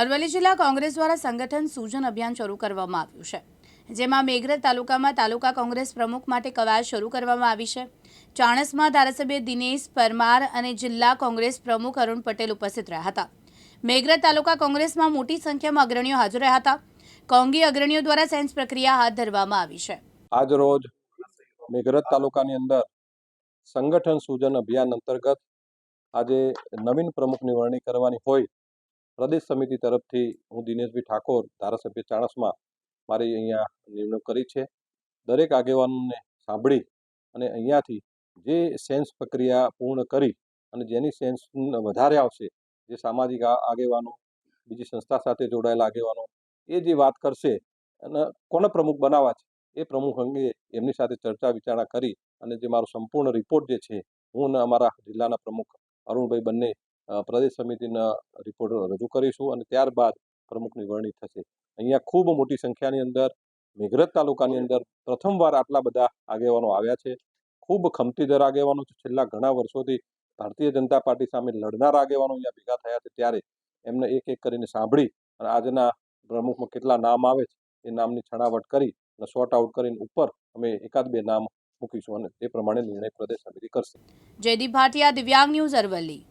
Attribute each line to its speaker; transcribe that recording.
Speaker 1: અરવલ્લી જિલ્લા કોંગ્રેસ દ્વારા સંગઠન સૂજન અભિયાન શરૂ કરવામાં આવ્યું છે, જેમાં મેઘરજ તાલુકામાં તાલુકા કોંગ્રેસ પ્રમુખ માટે કવાયત શરૂ કરવામાં આવી છે. ચાણસમાં ધારાસભ્ય દિનેશ પરમાર અને જિલ્લા કોંગ્રેસ પ્રમુખ અરુણ પટેલ ઉપસ્થિત રહ્યા હતા. મેઘરજ તાલુકા કોંગ્રેસમાં મોટી સંખ્યામાં અગ્રણીઓ હાજર રહ્યા હતા. કોંગી અગ્રણીઓ દ્વારા સેન્સ પ્રક્રિયા હાથ ધરવામાં આવી છે.
Speaker 2: આજ રોજ મેઘરજ તાલુકાની અંદર સંગઠન સૂજન અભિયાન અંતર્ગત આજે નવીન પ્રમુખની વરણી કરવાની હોય પ્રદેશ સમિતિ તરફથી હું દિનેશભાઈ ઠાકોર, ધારાસભ્ય ચાણસમાં મારી અહીંયા નિમણૂક કરી છે. દરેક આગેવાનોને સાંભળી અને અહીંયાથી જે સેન્સ પ્રક્રિયા પૂર્ણ કરી અને જેની સેન્સ વધારે આવશે, જે સામાજિક આગેવાનો, બીજી સંસ્થા સાથે જોડાયેલા આગેવાનો, એ જે વાત કરશે અને કોને પ્રમુખ બનાવવા છે, એ પ્રમુખ અંગે એમની સાથે ચર્ચા વિચારણા કરી અને જે મારો સંપૂર્ણ રિપોર્ટ જે છે, હું અને અમારા જિલ્લાના પ્રમુખ અરુણભાઈ બંને પ્રદેશ સમિતિના રિપોર્ટ રજૂ કરીશું અને ત્યારબાદ પ્રમુખની વરણી થશે. અહીંયા ખૂબ મોટી સંખ્યાની અંદર મેઘરજ તાલુકાની અંદર પ્રથમવાર આટલા બધા આગેવાનો આવ્યા છે. ખૂબ ખમતીદર આગેવાનો છેલ્લા ઘણા વર્ષોથી ભારતીય જનતા પાર્ટી સામે લડનાર આગેવાનો અહીંયા ભેગા થયા છે. ત્યારે એમને એક એક કરીને સાંભળી અને આજના પ્રમુખમાં કેટલા નામ આવે છે એ નામની છણાવટ કરી અને શોર્ટ આઉટ કરીને ઉપર અમે એકાદ બે નામ મૂકીશું અને એ પ્રમાણે નિર્ણય પ્રદેશ સમિતિ કરશે.
Speaker 1: જયદીપ ભાટિયા, દિવ્યાંગ ન્યૂઝ અરવલ્લી.